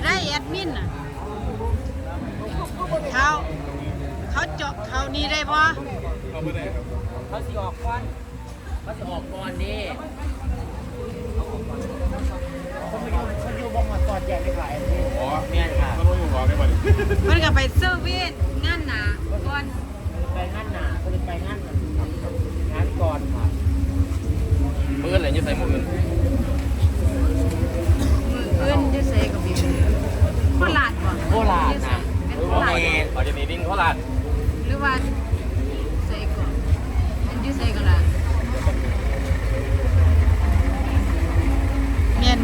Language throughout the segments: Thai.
ก็ได้แอดมินน่ะเขาเขาเจาะเขานี่ได้ปะเขาสิออกก่อนเขาสิออกก่อนนี่คนมาอยู่คนอยู่บอกมาตอนแยกไปขายอันนี้อ๋อแม่นค่ะมันต้องอยู่รอได้บ่ดิมันก็ไปเซอร์วิสงานหนาก่อนไปงานหนาก็เลยไปงานงานก่อนค่ะมืออะไรยืดใส่มืออื่น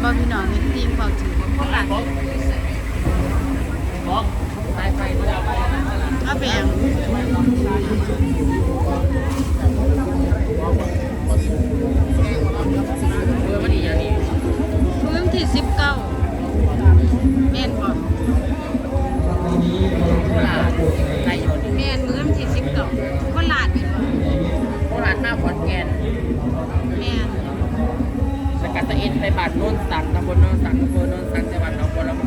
บ่พี่น้องเห็นทีมเขาถือว่าโคราชอยู่ใส่บอกไปไปเดี๋ยวไปเอาไปยังเพื่อมันอีกอย่างพื้นที่สิบเก้าเมียนบ่โคราชไรอยู่นี่เมียนมือที่สิบเก้าโคราชเป็นบ่โคราชมาขอนแก่นเมียน ตะเอ็นไปบาดโน่นสังตำบลโน่นสังอำเภอโน่นสังจังหวัดหนองบัวลำพู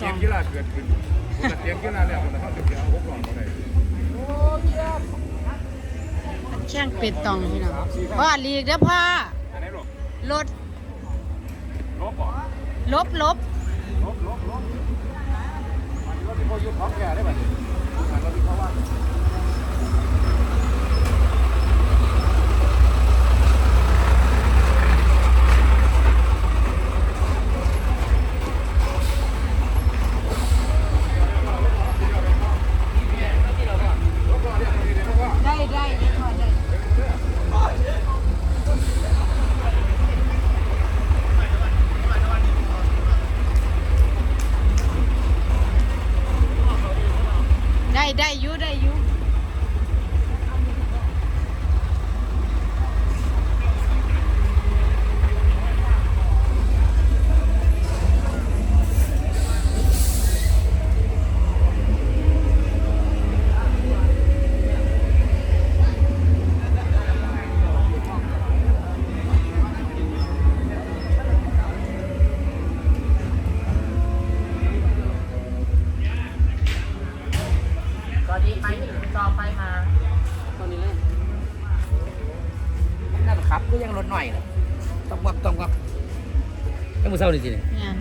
ข่งเป็ดเกกอมงกีฬาเกิดขึ้นเกมกีฬาแล้วมันต้องเก็บเอาพวกกล่องมาได้แข่งเป็ดตองพี่น้องพ่อหลีกเด้อพ่ออันไหนหรอกรถลบก่อนลบลบลบลบลบมันก็ที่พวกยุทธ์ท้องแก่ได้ป่ะ ให้มือเศร้าดิสิเนี่ยเนี่ย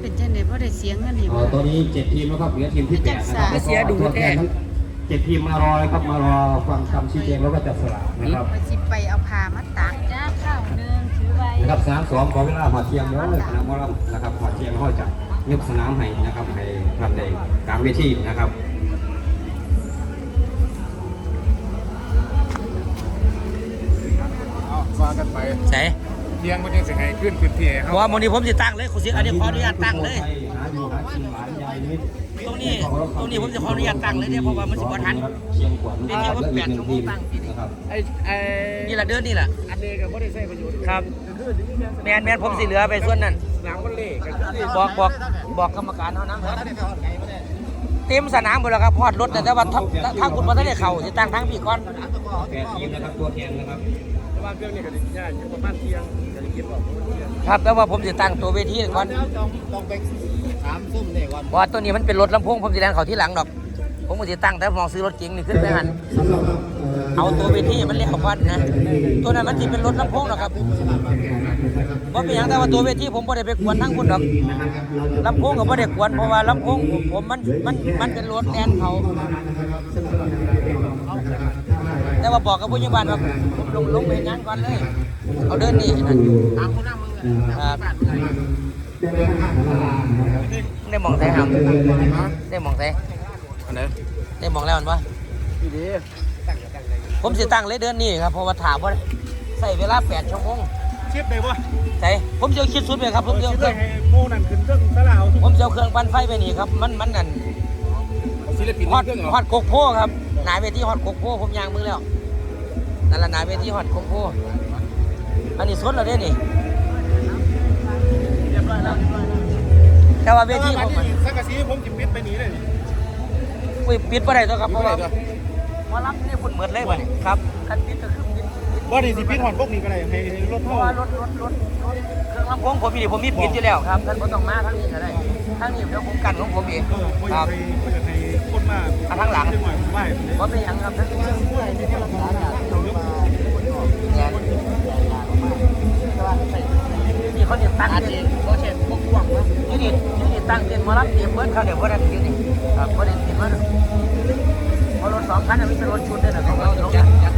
เป็นจังได๋บ่ได้เสียเงินให้อ่าบ่ตอนนี้เจ็ดทีมแล้วครับเหลือทีมที่แปดนะครับไม่เสียดูตัวแท้แทนทั้งเจ็ดทีมมารอเลยครับมารอฟังคำชี้แจงแล้วก็จับสลากนะครับว่าสิไปเอาผ้ามาตากจ้าข้าวหนึงถือไว้นะครับสนามสองขอเวลาหอดเทียงเด้อสนามหมอลำนะครับหอดเทียงเขาจะยกสนามให้นะครับให้ทำในกลางเวทีนะครับเอาว่ากันไปใช่ เตียงมันยังสิให้ขึ้นพื้นที่ให้เพเขาราะว่าโมนี้ผมจะตั้งเลยคุณสิอันนี้ขออนุญาตตั้งเลยหาอยู่หากินหลานยายนิดตรงนี้ตรงนี้ผมจะขออนุญาตตั้งเลยเนี่ยเพราะว่ามันสิบ่ทันเชียงขวัญนี่เรียกว่าแปดชั่วโมงตั้งที่นี่นะครับไอ้ไอ้นี่แหละเดือนนี่แหละอันนี้ก็ไม่ได้ใช้ประโยชน์ครับแมนแมนผมสิเหลือไปส่วนนั้นสนามวันเล่ก็คือบอกบอกบอกกรรมการเท่านั้นครับต็มสนามหมดแล้วครับพอดรถแต่ว่าทางคุณบ่ทันได้เข้าสิตั้งทางพี่ก่อนแปดทีมนะครับตัวแทนนะครับแต่ว่าเครื่องนี้ก็ได้ง่ายอยู่ประมาณเที่ยง จะได้เก็บออกครับแต่ว่าผมสิตั้งตัวเวทีก่อนแล้วต้องต้องไปถามซุ่มเนี่ยก่อนเพราะว่าตัวนี้มันเป็นรถลำโพงผมสิแลนเขาที่หลังดอก ผมก็สิตั้งแต่มองซื้อรถเก๋งนี่ขึ้นไปหันเอาตัวเวทีมันเรียกก่อนนะ ตัวนั้นมันสิเป็นรถลำโพงหรอกครับว่าเป็นอย่างแต่ว่าตัวเวทีผมบ่ได้ไปกวนทั้งคุณดอกลำโพงก็บ่ได้กวนเพราะว่าลำโพงผมมันมันมันเป็นรถแลนเขาแต่ ว่าบอกกับผู้ใหญ่บ้านว่าผมลงลงไปงานก่อนเลยเอาเดินนี่นั่นตามคนหน้ามึงเลยครับได้มองใส่ครับได้มองใส่อันไหนได้มองแล้วมันปะพี่ดีผมสิตั้งเลยเดือนนี้ครับเพราะว่าถามว่าใส่เวลา8ชั่วโมงชิปได้ปะใส่ผมจะเอาคิดสุดเลยครับผมจะเอาชิปเคได้รื่องให้โมนั่นขึ้นเครื่องสลาวผมจะเอาเครื่องปั่นไฟไปนี่ครับมันมันนั่นศิลปินฮอตเครื่องเหรอฮอตโกโพครับหนาเวทีฮอตโกโพผมยางมือแล้ว นั่นละหนาเวทีฮอตโกโพอันนี้สุดแล้วเด้นี่เรียบร้อยแล้วแต่ว่าเวทีผมมันสังกะสีผมจิปิดไปหนีเลยอุ้ยปิดบ่ได้ตัวครับเพราะว่ามารับนี่คุณเหมือนเลยบ่นี่ครับคันปิดก็คือปิดปิดว่าดีสิปิดหอนพวกนี้ก็ได้ให้ให้รถเพเท่าราะว่ารถรถรถรถเครื่องลำโพงผมมีผมมีปิดอยู่แล้วครับท่านบ่ต้องมาทางนี้ก็ได้ทางนี้เดี๋ยวผมกันของผมเองเออไม่คอยารักบ ให้ไม่อยากให้คนมาอะข้างหลัง จัหวะไหวบ่เป็นหยังครับท่านนี้เนี่ยนี่เขาเนี่ย ตั้งเต็นท์เช่นพวกพวกนะนี่นี่นี่ตั้งเต็นมารับเตรียมเบิดเขาเดี๋ยวบ่ได้อยู่นี่ครับบ่ได้เตรียมมาเพราะรถสองคันนะมันเป็นรถชุดเด้อน่ะเขาเอาลงจัดจัด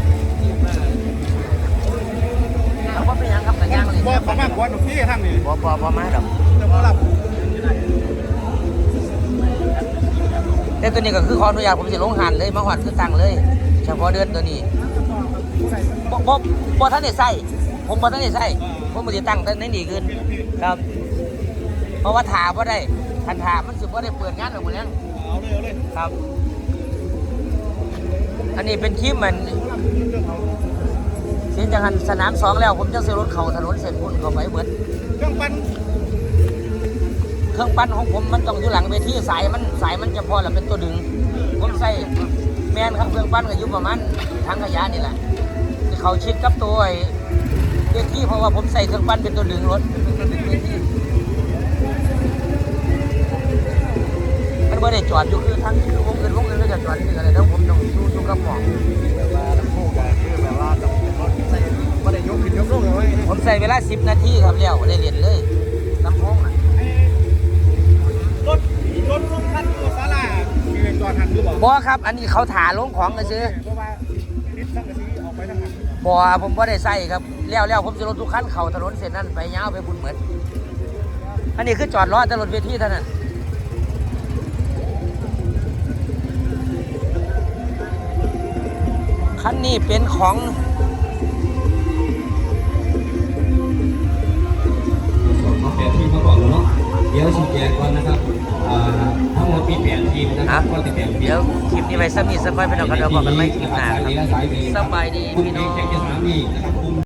เอาบ่เป็นยังครับแต่ย่างเลยบ่เขามากกว่าหนุ่มที่ทางนี้บ่บ่บ่มาณดอกแต่ว่ารับแต่ตัวนี้ก็คือขออนุญาตผมสิลงหันเลยมาหอดคือตังเลยเฉพาะเดือนตัวนี้บ่บ่บ่ท่านได้ใส่ผมบ่ท่านได้ใส่ ผมบ่ได้ตั้งแต่ในนี่ขึ้นครับ เพราะว่าถาบ่ได้ทันถามันสิบ่ได้เปิดงานหรอกมื้อนี้เอาเลยเอาเลยครับ อันนี้เป็นคลิปมันสิจังหันสนามสองแล้ว ผมจะซื้อรถเข้าถนนเส้นพุ่นเข้าไปเหมือนเครื่องปั้นเครื่องปั้นของผมมันต้องอยู่หลังเวทีสายมันสายมันจะพอแล้วเป็นตัวดึง ผมใส่แมนครับเครื่องปั้นก็อยู่ประมาณทางขยะนี่แหละที่เขาชิดกับตัวไอ้ เวทีเพราะว่าผมใส่เครื่องปั้นเป็นตัวดึงรถเป็นตัวดึงเวทีมันไม่ได้จอดอยู่คือทางคือวงเงินวงเงินก็จะจอดนี่อะไรแล้วผมต้องอยู่อยู่กับหมองแบบว่าลำพองรถใส่บ่ได้ยกขึ้นยกลงเอาไว้ผมใส่เวลา10นาทีครับแล้วได้เรียนเลยลำโพงอะรถรถทุกคันตัวศาลามีเวรจอดหันหรือเปล่าบอครับ อันนี้เขาถาลงของกันซื้อ ว่านิดสังกะสีออกไปทางหันบอผมบ่ได้ใส่ครับแล้วแล้วผมจะรถทุกคันเข่าถนนเส้นนั้นไปยาวไปบุญเหมือนอันนี้คือจอดรอแต่รถเวทีเท่านั้นคันนี้เป็นของ เนาะเดี๋ยวชี้แจงก่อนนะครับอ่าทั้งหมดมีแปดทีมนะครับก็ติดแปดทีมเดี๋ยวคลิปนี้ไปสมีสักไปเป็นเอากระเดี๋ยวบอกกันไม่คลิปหน้าครับสายดีและสายดีสบายดีพี่น้องคุณเอกแจ็คจะสามีนะครับ